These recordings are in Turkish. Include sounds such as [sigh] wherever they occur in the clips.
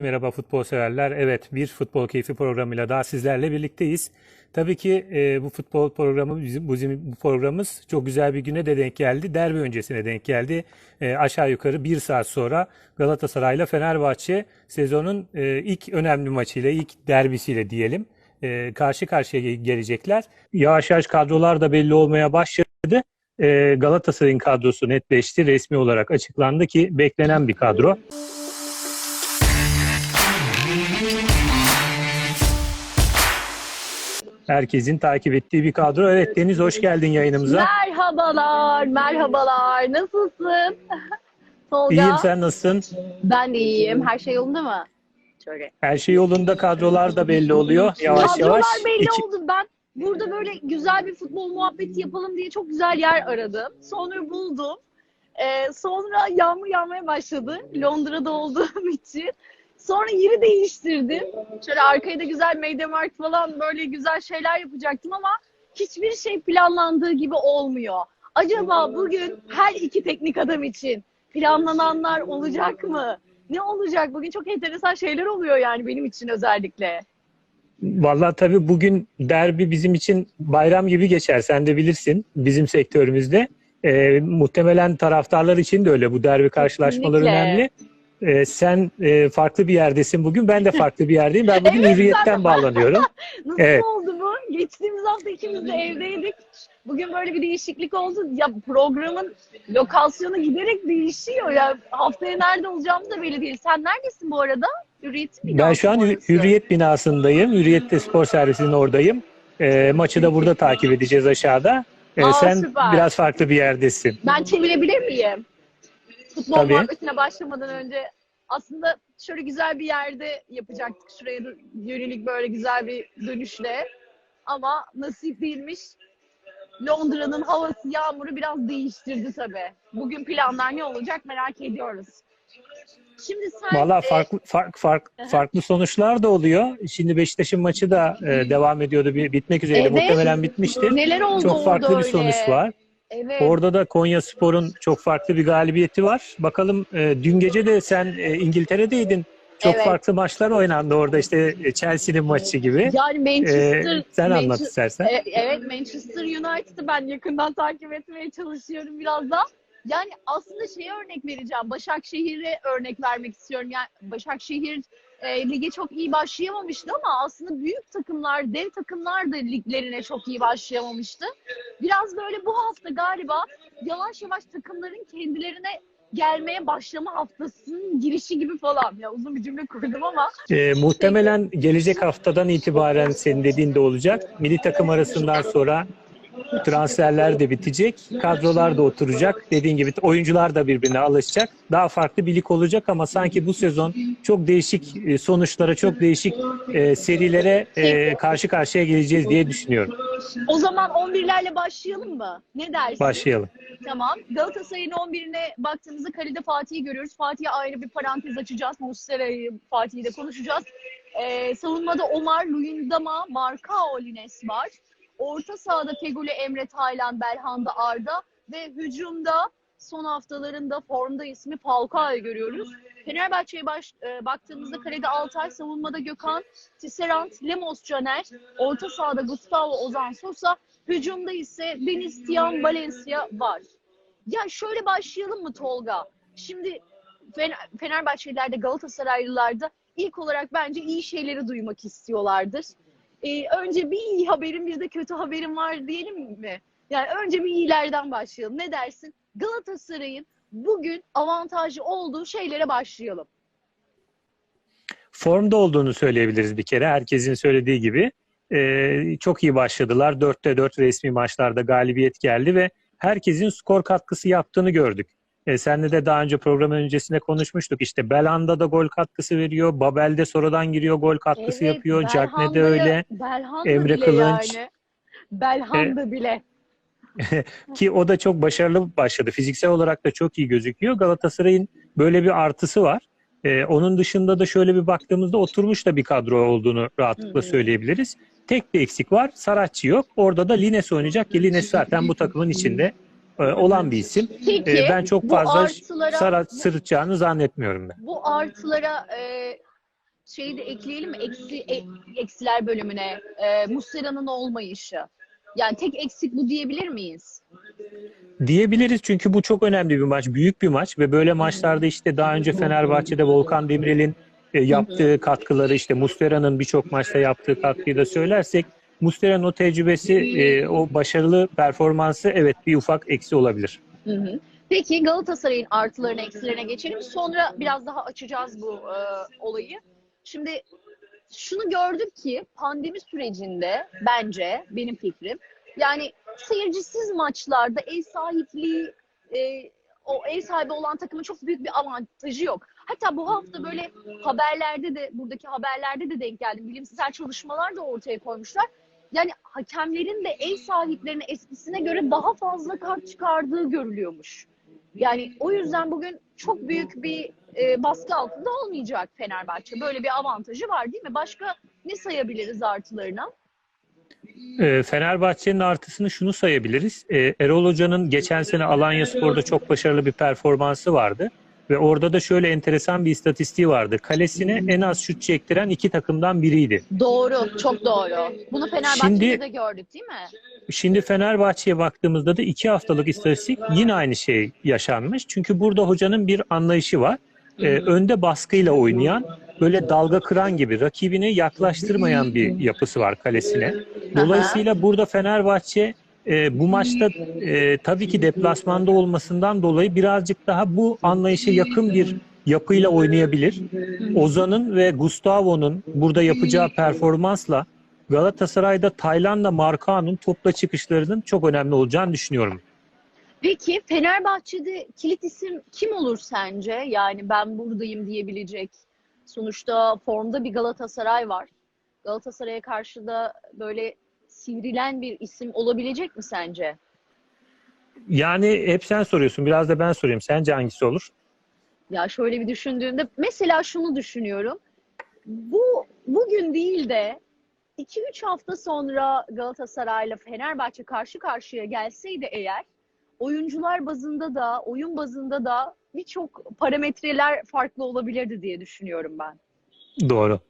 Merhaba futbol severler. Evet, bir futbol keyfi programıyla daha sizlerle birlikteyiz. Tabii ki e, bu futbol programı bizim bu, bu programımız çok güzel bir güne de denk geldi. Derbi öncesine denk geldi. E, aşağı yukarı bir saat sonra Galatasaray'la Fenerbahçe sezonun e, ilk önemli maçıyla, ilk derbisiyle diyelim e, karşı karşıya gelecekler. Yavaş yavaş kadrolar da belli olmaya başladı. E, Galatasaray'ın kadrosu netleşti, resmi olarak açıklandı ki beklenen bir kadro. Herkesin takip ettiği bir kadro. Evet Deniz hoş geldin yayınımıza. Merhabalar, merhabalar. Nasılsın? [laughs] Tolga. İyiyim sen nasılsın? Ben de iyiyim. Her şey yolunda mı? Şöyle. Her şey yolunda kadrolar da belli oluyor yavaş Kadrolar yavaş. belli İki- oldu. Ben burada böyle güzel bir futbol muhabbeti yapalım diye çok güzel yer aradım. Sonra buldum. Ee, sonra yağmur yağmaya başladı. Londra'da olduğum [laughs] için. Sonra yeri değiştirdim. Şöyle arkaya da güzel Mediamarkt falan böyle güzel şeyler yapacaktım ama hiçbir şey planlandığı gibi olmuyor. Acaba bugün her iki teknik adam için planlananlar olacak mı? Ne olacak? Bugün çok enteresan şeyler oluyor yani benim için özellikle. Vallahi tabii bugün derbi bizim için bayram gibi geçer. Sen de bilirsin bizim sektörümüzde. Ee, muhtemelen taraftarlar için de öyle. Bu derbi karşılaşmaları Kesinlikle. önemli. Ee, sen e, farklı bir yerdesin bugün. Ben de farklı bir yerdeyim. Ben bugün [laughs] Evet, hürriyetten bağlanıyorum. [laughs] Nasıl Evet. oldu bu? Geçtiğimiz hafta ikimiz de evdeydik. Bugün böyle bir değişiklik oldu. Ya programın lokasyonu giderek değişiyor. Ya haftaya nerede olacağımız da belli değil. Sen neredesin bu arada? Hürriyet binası Ben şu an orası? Hürriyet binasındayım. Hürriyet'te spor servisinin oradayım. Ee, maçı da burada takip edeceğiz aşağıda. Ee, Aa, sen süper. biraz farklı bir yerdesin. Ben çevirebilir miyim? Futbol Tabii. muhabbetine başlamadan önce aslında şöyle güzel bir yerde yapacaktık. Şuraya yönelik böyle güzel bir dönüşle. Ama nasip değilmiş. Londra'nın havası, yağmuru biraz değiştirdi tabii. Bugün planlar ne olacak merak ediyoruz. Şimdi sen Valla e, farklı fark, fark, farklı sonuçlar da oluyor. Şimdi Beşiktaş'ın maçı da e, devam ediyordu. Bir, bitmek üzereydi. Evet. Muhtemelen bitmiştir. neler oldu Çok farklı bir öyle? sonuç var. Evet. Orada da Konya Spor'un çok farklı bir galibiyeti var. Bakalım e, dün gece de sen e, İngiltere'deydin. Çok Evet. farklı maçlar oynandı orada işte e, Chelsea'nin maçı gibi. Yani Manchester, E, sen anlat Manchester- istersen. E- Evet Manchester United'ı ben yakından takip etmeye çalışıyorum biraz da. Yani aslında şeye örnek vereceğim. Başakşehir'e örnek vermek istiyorum. Yani Başakşehir e, lige çok iyi başlayamamıştı ama aslında büyük takımlar, dev takımlar da liglerine çok iyi başlayamamıştı. Biraz böyle bu hafta galiba yavaş yavaş takımların kendilerine gelmeye başlama haftasının girişi gibi falan. Ya uzun bir cümle kurdum ama E, muhtemelen gelecek haftadan itibaren senin dediğin de olacak. Milli takım arasından sonra transferler de bitecek. Kadrolar da oturacak. Dediğin gibi oyuncular da birbirine alışacak. Daha farklı bir lig olacak ama sanki bu sezon çok değişik e, sonuçlara, çok değişik e, serilere e, karşı karşıya geleceğiz diye düşünüyorum. o zaman 11'lerle başlayalım mı? Ne dersin? Başlayalım. Tamam. Galatasaray'ın 11'ine baktığımızda kalede Fatih'i görüyoruz. Fatih'e ayrı bir parantez açacağız. Muslera'yı, Fatih'i de konuşacağız. Ee, savunmada Omar, Luyendama, Marcao Lines var. Orta sahada Feguli, Emre Taylan, Belhanda Arda ve hücumda son haftalarında formda ismi Falcao'yu görüyoruz. Fenerbahçe'ye baş, e, baktığımızda kalede Altay, savunmada Gökhan, Tisserand, Lemos Caner, orta sahada Gustavo Ozan Sosa, hücumda ise Deniz Tiam Valencia var. Ya şöyle başlayalım mı Tolga? Şimdi Fener- Fenerbahçeliler de Galatasaraylılar da ilk olarak bence iyi şeyleri duymak istiyorlardır. Ee, önce bir iyi haberim bir de kötü haberim var diyelim mi? Yani önce bir iyilerden başlayalım. Ne dersin? Galatasaray'ın bugün avantajı olduğu şeylere başlayalım. Formda olduğunu söyleyebiliriz bir kere. Herkesin söylediği gibi. E, çok iyi başladılar. 4'te 4 resmi maçlarda galibiyet geldi ve herkesin skor katkısı yaptığını gördük. E, senle de daha önce programın öncesinde konuşmuştuk. İşte Belhanda da gol katkısı veriyor. Babel de sonradan giriyor gol katkısı Evet, yapıyor. Cagne de Belhanda'ya- öyle. Belhanda Emre bile Kılınç. yani. Belhanda bile. [laughs] Ki o da çok başarılı başladı. Fiziksel olarak da çok iyi gözüküyor. Galatasaray'ın böyle bir artısı var. Ee, onun dışında da şöyle bir baktığımızda oturmuş da bir kadro olduğunu rahatlıkla söyleyebiliriz. Tek bir eksik var. Saratçı yok. Orada da Lines oynayacak ki Lines zaten bu takımın içinde e, olan bir isim. Peki Ee, ben çok fazla artılara- Sarat sırıtacağını zannetmiyorum ben. bu artılara e, şeyi de ekleyelim? Eksi, e- eksiler bölümüne. E, Muslera'nın olmayışı. Yani tek eksik bu diyebilir miyiz? Diyebiliriz çünkü bu çok önemli bir maç, büyük bir maç ve böyle maçlarda işte daha önce Fenerbahçe'de Volkan Demirel'in e, yaptığı katkıları işte Muslera'nın birçok maçta yaptığı katkıyı da söylersek Muslera'nın o tecrübesi, e, o başarılı performansı evet bir ufak eksi olabilir. Hı hı. Peki Galatasaray'ın artılarına eksilerine geçelim. Sonra biraz daha açacağız bu e, olayı. Şimdi şunu gördük ki pandemi sürecinde bence benim fikrim yani seyircisiz maçlarda ev sahipliği e, o ev sahibi olan takımın çok büyük bir avantajı yok. Hatta bu hafta böyle haberlerde de buradaki haberlerde de denk geldim. Bilimsel çalışmalar da ortaya koymuşlar. Yani hakemlerin de ev sahiplerinin eskisine göre daha fazla kart çıkardığı görülüyormuş. Yani o yüzden bugün çok büyük bir e, baskı altında olmayacak Fenerbahçe. Böyle bir avantajı var değil mi? Başka ne sayabiliriz artılarına? E, Fenerbahçe'nin artısını şunu sayabiliriz. E, Erol Hoca'nın geçen sene Alanya Spor'da çok başarılı bir performansı vardı. Ve orada da şöyle enteresan bir istatistiği vardı. Kalesine en az şut çektiren iki takımdan biriydi. Doğru, çok doğru. Bunu Fenerbahçe'de Şimdi- de gördük değil mi? Şimdi Fenerbahçe'ye baktığımızda da iki haftalık istatistik yine aynı şey yaşanmış. Çünkü burada hocanın bir anlayışı var. Ee, önde baskıyla oynayan, böyle dalga kıran gibi rakibini yaklaştırmayan bir yapısı var kalesine. Dolayısıyla burada Fenerbahçe e, bu maçta e, tabii ki deplasmanda olmasından dolayı birazcık daha bu anlayışa yakın bir yapıyla oynayabilir. Ozan'ın ve Gustavo'nun burada yapacağı performansla Galatasaray'da Tayland'la Markao'nun topla çıkışlarının çok önemli olacağını düşünüyorum. Peki Fenerbahçe'de kilit isim kim olur sence? Yani ben buradayım diyebilecek. Sonuçta formda bir Galatasaray var. Galatasaray'a karşı da böyle sivrilen bir isim olabilecek mi sence? Yani hep sen soruyorsun, biraz da ben sorayım. Sence hangisi olur? Ya şöyle bir düşündüğümde mesela şunu düşünüyorum. Bu bugün değil de 2-3 hafta sonra Galatasaray'la Fenerbahçe karşı karşıya gelseydi eğer oyuncular bazında da oyun bazında da birçok parametreler farklı olabilirdi diye düşünüyorum ben. Doğru.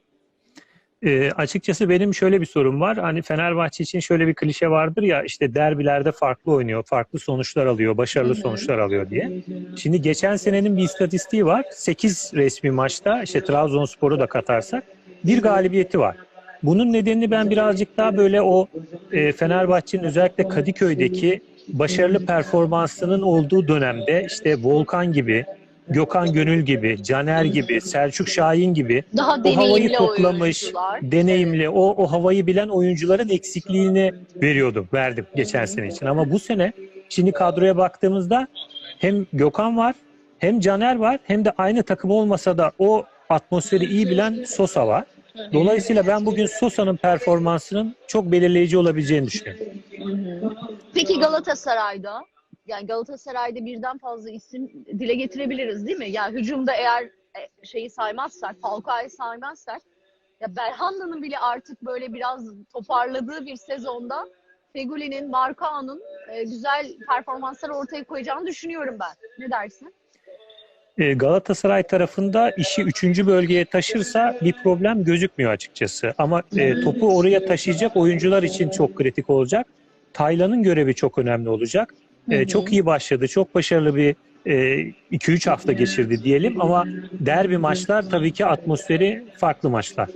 Ee, açıkçası benim şöyle bir sorum var. Hani Fenerbahçe için şöyle bir klişe vardır ya işte derbilerde farklı oynuyor, farklı sonuçlar alıyor, başarılı sonuçlar alıyor diye. Şimdi geçen senenin bir istatistiği var. 8 resmi maçta işte Trabzonspor'u da katarsak bir galibiyeti var. Bunun nedenini ben birazcık daha böyle o e, Fenerbahçe'nin özellikle Kadıköy'deki başarılı performansının olduğu dönemde işte Volkan gibi, Gökhan Gönül gibi, Caner gibi, Selçuk Şahin gibi Daha o havayı toplamış, oyuncular. deneyimli, o, o havayı bilen oyuncuların eksikliğini veriyordum, verdim geçen sene için. Ama bu sene şimdi kadroya baktığımızda hem Gökhan var, hem Caner var, hem de aynı takım olmasa da o atmosferi iyi bilen Sosa var. Dolayısıyla ben bugün Sosa'nın performansının çok belirleyici olabileceğini düşünüyorum. Peki Galatasaray'da yani Galatasaray'da birden fazla isim dile getirebiliriz değil mi? Yani hücumda eğer e, şeyi saymazsak, Falcao'yu saymazsak ya Belhanda'nın bile artık böyle biraz toparladığı bir sezonda Feguli'nin, Marcao'nun e, güzel performanslar ortaya koyacağını düşünüyorum ben. Ne dersin? E, Galatasaray tarafında işi üçüncü bölgeye taşırsa bir problem gözükmüyor açıkçası. Ama e, topu oraya taşıyacak oyuncular için çok kritik olacak. Taylan'ın görevi çok önemli olacak. E, Hı hı. çok iyi başladı, çok başarılı bir 2-3 hafta geçirdi diyelim ama derbi maçlar tabii ki atmosferi farklı maçlar.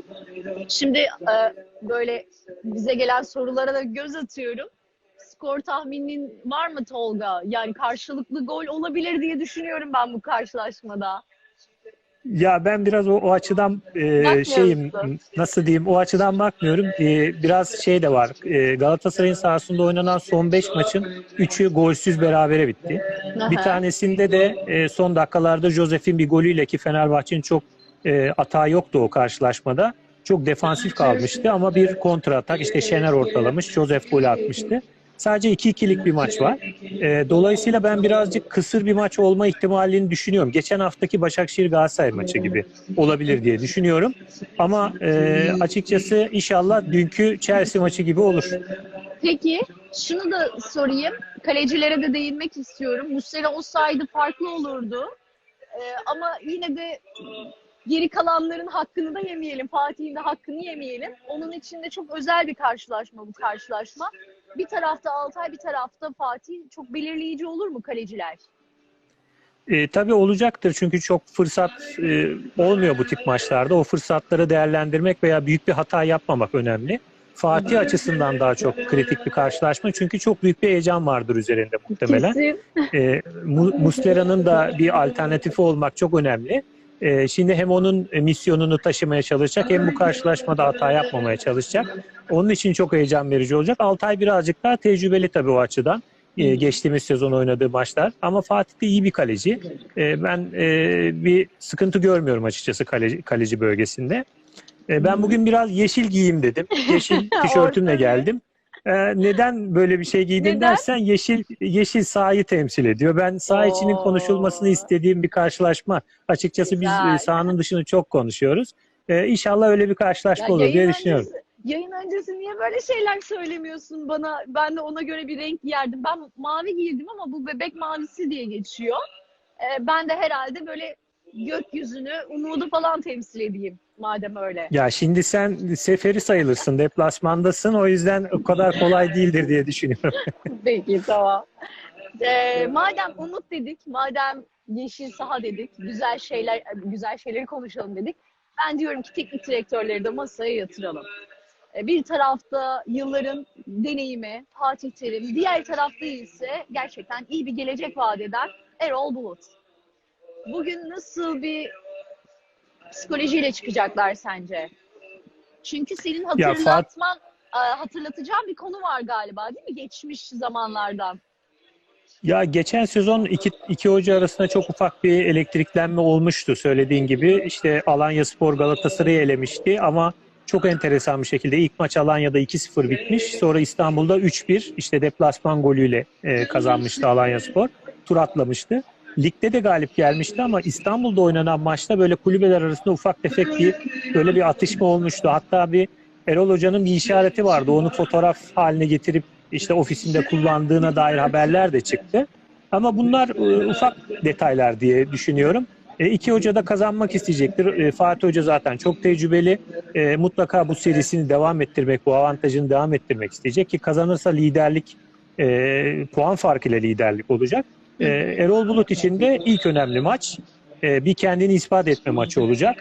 Şimdi e, böyle bize gelen sorulara da göz atıyorum. Skor tahminin var mı Tolga? Yani karşılıklı gol olabilir diye düşünüyorum ben bu karşılaşmada. Ya ben biraz o, o açıdan e, şeyim nasıl diyeyim o açıdan bakmıyorum. E, biraz şey de var. E, Galatasaray'ın sahasında oynanan son 5 maçın 3'ü golsüz berabere bitti. Bir tanesinde de e, son dakikalarda Josef'in bir golüyle ki Fenerbahçe'nin çok e, atağı yoktu o karşılaşmada. Çok defansif kalmıştı ama bir kontra atak işte Şener ortalamış, Josef golü atmıştı. Sadece 2-2'lik bir maç var. E, dolayısıyla ben birazcık kısır bir maç olma ihtimalini düşünüyorum. Geçen haftaki Başakşehir Galatasaray maçı gibi olabilir diye düşünüyorum. Ama e, açıkçası inşallah dünkü Chelsea maçı gibi olur. Peki şunu da sorayım. Kalecilere de değinmek istiyorum. Muslera olsaydı farklı olurdu. Ee, ama yine de geri kalanların hakkını da yemeyelim. Fatih'in de hakkını yemeyelim. Onun için de çok özel bir karşılaşma bu karşılaşma. Bir tarafta Altay, bir tarafta Fatih. Çok belirleyici olur mu kaleciler? E, tabii olacaktır çünkü çok fırsat e, olmuyor bu tip maçlarda. O fırsatları değerlendirmek veya büyük bir hata yapmamak önemli. Fatih açısından daha çok kritik bir karşılaşma çünkü çok büyük bir heyecan vardır üzerinde muhtemelen. Kesin. E, Mu- Muslera'nın da bir alternatifi olmak çok önemli. E, şimdi hem onun misyonunu taşımaya çalışacak hem bu karşılaşmada hata yapmamaya çalışacak. Onun için çok heyecan verici olacak. Altay birazcık daha tecrübeli tabii o açıdan. E, geçtiğimiz sezon oynadığı maçlar. Ama Fatih de iyi bir kaleci. E, ben e, bir sıkıntı görmüyorum açıkçası kaleci, kaleci bölgesinde. E, ben bugün biraz yeşil giyeyim dedim. Yeşil [laughs] tişörtümle geldim. E, neden böyle bir şey giydim Neden? dersen yeşil yeşil sahayı temsil ediyor. Ben saha içinin Oo. konuşulmasını istediğim bir karşılaşma. Açıkçası biz Güzel. e, sahanın dışını çok konuşuyoruz. E, inşallah öyle bir karşılaşma Ya olur diye düşünüyorum. Yayın öncesi niye böyle şeyler söylemiyorsun bana? Ben de ona göre bir renk giyerdim. Ben mavi giydim ama bu bebek mavisi diye geçiyor. Ee, ben de herhalde böyle gökyüzünü, umudu falan temsil edeyim madem öyle. Ya şimdi sen seferi sayılırsın, deplasmandasın. O yüzden o kadar kolay değildir diye düşünüyorum. [laughs] Peki tamam. Ee, madem umut dedik, madem yeşil saha dedik, güzel şeyler güzel şeyleri konuşalım dedik. Ben diyorum ki teknik direktörleri de masaya yatıralım. Ee, Bir tarafta yılların deneyimi Fatih Terim, diğer tarafta ise gerçekten iyi bir gelecek vaat eden Erol Bulut. Bugün nasıl bir psikolojiyle çıkacaklar sence? Çünkü senin hatırlatman, e, hatırlatacağın bir konu var galiba değil mi? Geçmiş zamanlardan. Ya geçen sezon iki, iki hoca arasında çok ufak bir elektriklenme olmuştu söylediğin gibi. İşte Alanya Spor Galatasaray'ı elemişti ama çok enteresan bir şekilde ilk maç Alanya'da 2-0 bitmiş. Sonra İstanbul'da 3-1 işte deplasman golüyle e, kazanmıştı Alanya Spor. Tur atlamıştı. Ligde de galip gelmişti ama İstanbul'da oynanan maçta böyle kulübeler arasında ufak tefek bir böyle bir atışma olmuştu. Hatta bir Erol Hoca'nın bir işareti vardı. Onu fotoğraf haline getirip işte ofisinde kullandığına dair haberler de çıktı. Ama bunlar e, ufak detaylar diye düşünüyorum. E, iki hoca da kazanmak isteyecektir. E, Fatih Hoca zaten çok tecrübeli. E, mutlaka bu serisini devam ettirmek, bu avantajını devam ettirmek isteyecek ki kazanırsa liderlik e, puan farkıyla liderlik olacak. E, Erol Bulut için de ilk önemli maç. E, bir kendini ispat etme maçı olacak.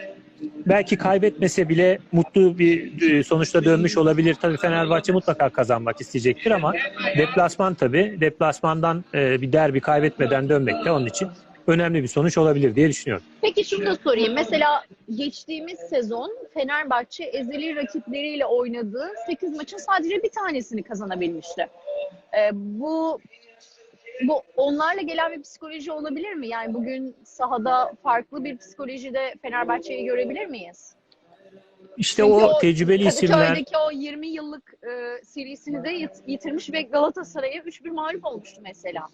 Belki kaybetmese bile mutlu bir e, sonuçta dönmüş olabilir. Tabii Fenerbahçe mutlaka kazanmak isteyecektir ama deplasman tabii. Deplasmandan e, bir derbi kaybetmeden dönmek de onun için önemli bir sonuç olabilir diye düşünüyorum. Peki şunu da sorayım. Mesela geçtiğimiz sezon Fenerbahçe ezeli rakipleriyle oynadığı 8 maçın sadece bir tanesini kazanabilmişti. Ee, bu bu onlarla gelen bir psikoloji olabilir mi? Yani bugün sahada farklı bir psikolojide Fenerbahçe'yi görebilir miyiz? İşte Çünkü o tecrübeli isimler o 20 yıllık e, serisini de yit- yitirmiş ve Galatasaray'a 3-1 mağlup olmuştu mesela.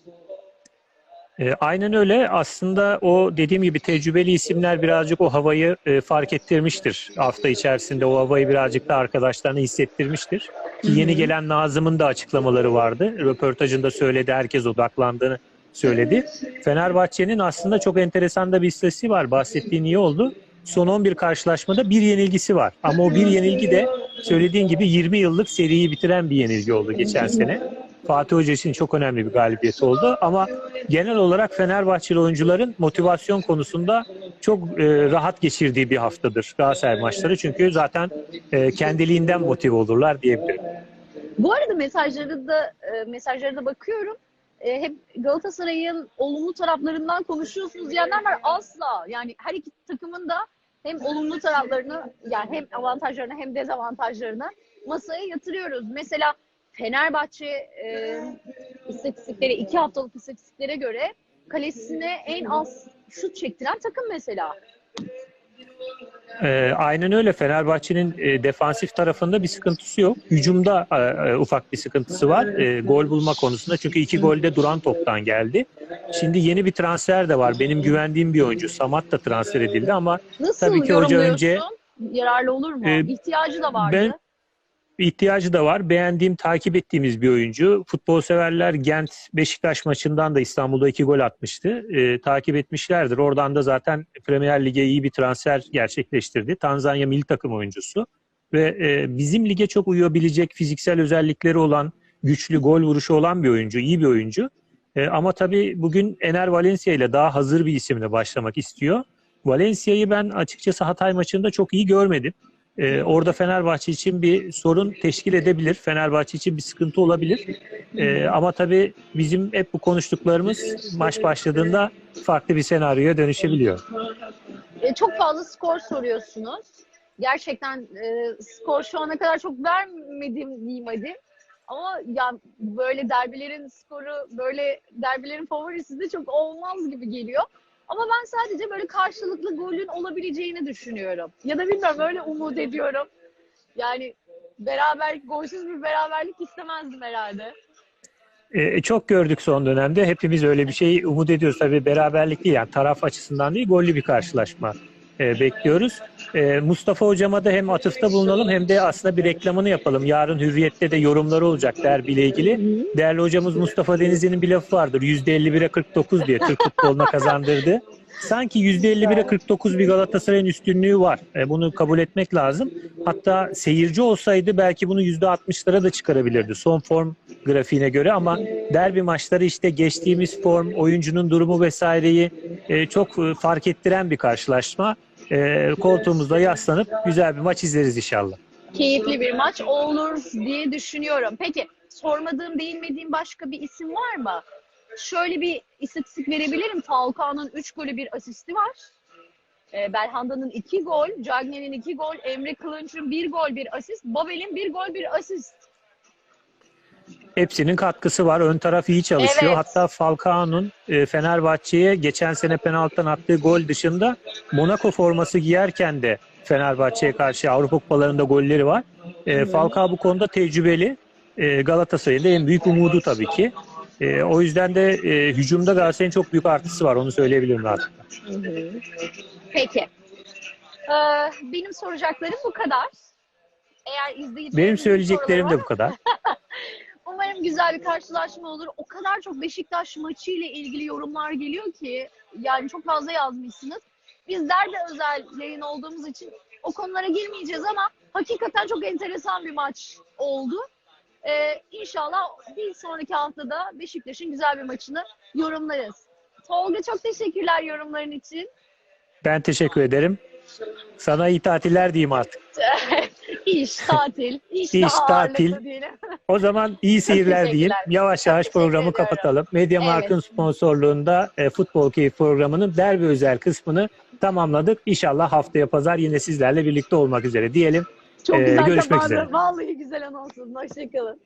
E, aynen öyle. Aslında o dediğim gibi tecrübeli isimler birazcık o havayı e, fark ettirmiştir. Hafta içerisinde o havayı birazcık da arkadaşlarına hissettirmiştir. Ki yeni gelen Nazım'ın da açıklamaları vardı. Röportajında söyledi, herkes odaklandığını söyledi. Fenerbahçe'nin aslında çok enteresan da bir istatistiği var. Bahsettiğin iyi oldu. Son 11 karşılaşmada bir yenilgisi var. Ama o bir yenilgi de söylediğin gibi 20 yıllık seriyi bitiren bir yenilgi oldu geçen sene. Fatih Hoca için çok önemli bir galibiyet oldu. Ama genel olarak Fenerbahçeli oyuncuların motivasyon konusunda çok e, rahat geçirdiği bir haftadır Galatasaray maçları. Çünkü zaten e, kendiliğinden motive olurlar diyebilirim. Bu arada mesajları da e, mesajlara da bakıyorum. E, hep Galatasaray'ın olumlu taraflarından konuşuyorsunuz diyenler var. Asla. Yani her iki takımın da hem olumlu taraflarını yani hem avantajlarını hem dezavantajlarını masaya yatırıyoruz. Mesela Fenerbahçe e, istatistikleri iki haftalık istatistiklere göre kalesine en az şut çektiren takım mesela. E, aynen öyle. Fenerbahçe'nin e, defansif tarafında bir sıkıntısı yok. Hücumda e, e, ufak bir sıkıntısı var. E, gol bulma konusunda. Çünkü iki golde duran toptan geldi. Şimdi yeni bir transfer de var. Benim güvendiğim bir oyuncu. Samat da transfer edildi ama Nasıl Tabii ki hoca önce- Yararlı olur mu? E, İhtiyacı da vardı. ben- ihtiyacı da var. Beğendiğim, takip ettiğimiz bir oyuncu. Futbol severler Gent Beşiktaş maçından da İstanbul'da iki gol atmıştı. Ee, takip etmişlerdir. Oradan da zaten Premier Lig'e iyi bir transfer gerçekleştirdi. Tanzanya milli takım oyuncusu. Ve e, bizim lige çok uyabilecek fiziksel özellikleri olan, güçlü gol vuruşu olan bir oyuncu, iyi bir oyuncu. E, ama tabii bugün Ener Valencia ile daha hazır bir isimle başlamak istiyor. Valencia'yı ben açıkçası Hatay maçında çok iyi görmedim. Ee, orada Fenerbahçe için bir sorun teşkil edebilir. Fenerbahçe için bir sıkıntı olabilir. Ee, ama tabii bizim hep bu konuştuklarımız maç başladığında farklı bir senaryoya dönüşebiliyor. E, çok fazla skor soruyorsunuz. Gerçekten e, skor şu ana kadar çok vermedim diyeyim hadi. Ama ya böyle derbilerin skoru, böyle derbilerin favorisi de çok olmaz gibi geliyor. Ama ben sadece böyle karşılıklı golün olabileceğini düşünüyorum. Ya da bilmiyorum öyle umut ediyorum. Yani beraber, golsüz bir beraberlik istemezdim herhalde. Ee, çok gördük son dönemde. Hepimiz öyle bir şey umut ediyoruz. Tabii beraberlik değil yani taraf açısından değil gollü bir karşılaşma e, bekliyoruz. E, Mustafa hocama da hem atıfta bulunalım hem de aslında bir reklamını yapalım. Yarın Hürriyet'te de yorumları olacak derbiyle ilgili. Değerli hocamız Mustafa Denizli'nin bir lafı vardır. %51'e 49 diye Türk futboluna kazandırdı. Sanki %51'e 49 bir Galatasaray'ın üstünlüğü var. E, bunu kabul etmek lazım. Hatta seyirci olsaydı belki bunu %60'lara da çıkarabilirdi son form grafiğine göre ama derbi maçları işte geçtiğimiz form, oyuncunun durumu vesaireyi e, çok e, fark ettiren bir karşılaşma. E, koltuğumuzda yaslanıp güzel bir maç izleriz inşallah. Keyifli bir maç olur diye düşünüyorum. Peki sormadığım, değinmediğim başka bir isim var mı? Şöyle bir istatistik verebilirim. Falcao'nun 3 golü bir asisti var. E, Belhanda'nın 2 gol, Cagney'in 2 gol, Emre Kılınç'ın 1 gol bir asist, Babel'in 1 gol bir asist. Hepsinin katkısı var. Ön taraf iyi çalışıyor. Evet. Hatta Falcao'nun e, Fenerbahçe'ye geçen sene penaltıdan attığı gol dışında Monaco forması giyerken de Fenerbahçe'ye karşı Avrupa Kupalarında golleri var. E, Falcao bu konuda tecrübeli. E, Galatasaray'ın da en büyük umudu tabii ki. E, o yüzden de e, hücumda Galatasaray'ın çok büyük artısı var. Onu söyleyebilirim rahatlıkla. Peki. Ee, benim soracaklarım bu kadar. Eğer izleyicilerimizin Benim söyleyeceklerim de bu kadar. [laughs] Umarım güzel bir karşılaşma olur. O kadar çok Beşiktaş maçı ile ilgili yorumlar geliyor ki yani çok fazla yazmışsınız. Bizler de özel yayın olduğumuz için o konulara girmeyeceğiz ama hakikaten çok enteresan bir maç oldu. Ee, inşallah bir sonraki haftada Beşiktaş'ın güzel bir maçını yorumlarız. Tolga çok teşekkürler yorumların için. Ben teşekkür ederim. Sana iyi tatiller diyeyim artık. [laughs] İş, tatil, iş, İş, tatil. O zaman iyi seyirler diyeyim. Yavaş Çok yavaş teşekkür programı kapatalım. Media Evet. sponsorluğunda e, Futbol Keyif programının derbi özel kısmını tamamladık. İnşallah haftaya pazar yine sizlerle birlikte olmak üzere diyelim. Çok Ee, güzel görüşmek üzere. Vallahi güzel anonsuz. Hoşçakalın.